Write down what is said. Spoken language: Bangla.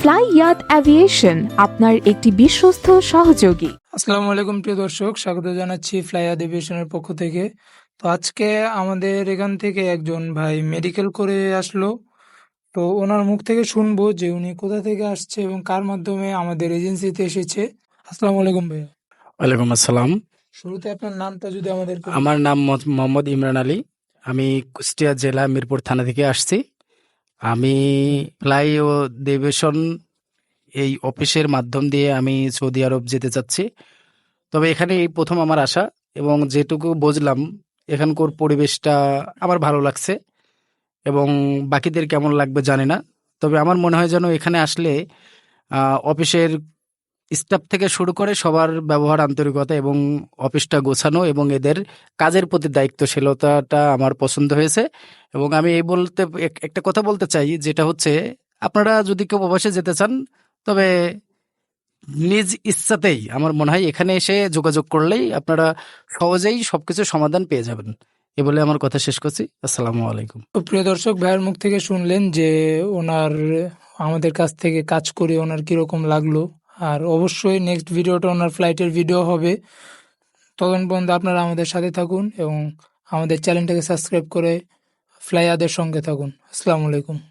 ফ্লাই ইয়াত অ্যাভিয়েশন আপনার একটি বিশ্বস্ত সহযোগী। আসসালামু আলাইকুম প্রিয় দর্শক স্বাগত জানাচ্ছি ফ্লাই অধিবেশনের পক্ষ থেকে। তো আজকে আমাদের এখান থেকে একজন ভাই মেডিকেল করে আসলো। তো ওনার মুখ থেকে শুনব যে উনি কোথা থেকে আসছে এবং কার মাধ্যমে আমাদের এজেন্সিতে এসেছে। আসসালামু আলাইকুম ভাইয়া। ওয়ালাইকুম আসসালাম। শুরুতে আপনার নামটা যদি আমাদের আমার নাম মহ- মোহাম্মদ ইমরান আলী। আমি কুষ্টিয়া জেলা মিরপুর থানা থেকে আসছি। আমি ফ্লাই ও দেবেশন এই অফিসের মাধ্যম দিয়ে আমি সৌদি আরব যেতে চাচ্ছি। তবে এখানে এই প্রথম আমার আশা এবং যেটুকু বুঝলাম, এখানকার পরিবেশটা আমার ভালো লাগছে এবং বাকিদের কেমন লাগবে জানি না। তবে আমার মনে হয় যেন এখানে আসলে অফিসের স্টাফ থেকে শুরু করে সবার ব্যবহার, আন্তরিকতা এবং অফিসটা গোছানো এবং এদের কাজের প্রতি দায়িত্বশীলতাটা আমার পছন্দ হয়েছে। এবং আমি এই বলতে, এক- একটা কথা বলতে চাই, যেটা হচ্ছে আপনারা যদি কেউ প্রবাসে যেতে চান, তবে নিজ ইচ্ছাতেই আমার মনে হয় এখানে এসে যোগাযোগ করলেই আপনারা সহজেই সবকিছু সমাধান পেয়ে যাবেন। এ বলে আমার কথা শেষ করছি। আসসালামু আলাইকুম। প্রিয় দর্শক, ভাইয়ের মুখ থেকে শুনলেন যে ওনার, আমাদের কাছ থেকে কাজ করে ওনার কীরকম লাগল? আর অবশ্যই নেক্সট ভিডিওটা ওনার ফ্লাইটের ভিডিও হবে। তখন পর্যন্ত আপনারা আমাদের সাথে থাকুন এবং আমাদের চ্যানেলটাকে সাবস্ক্রাইব করে ফ্লাইয়াদের সঙ্গে থাকুন। আসসালামু আলাইকুম।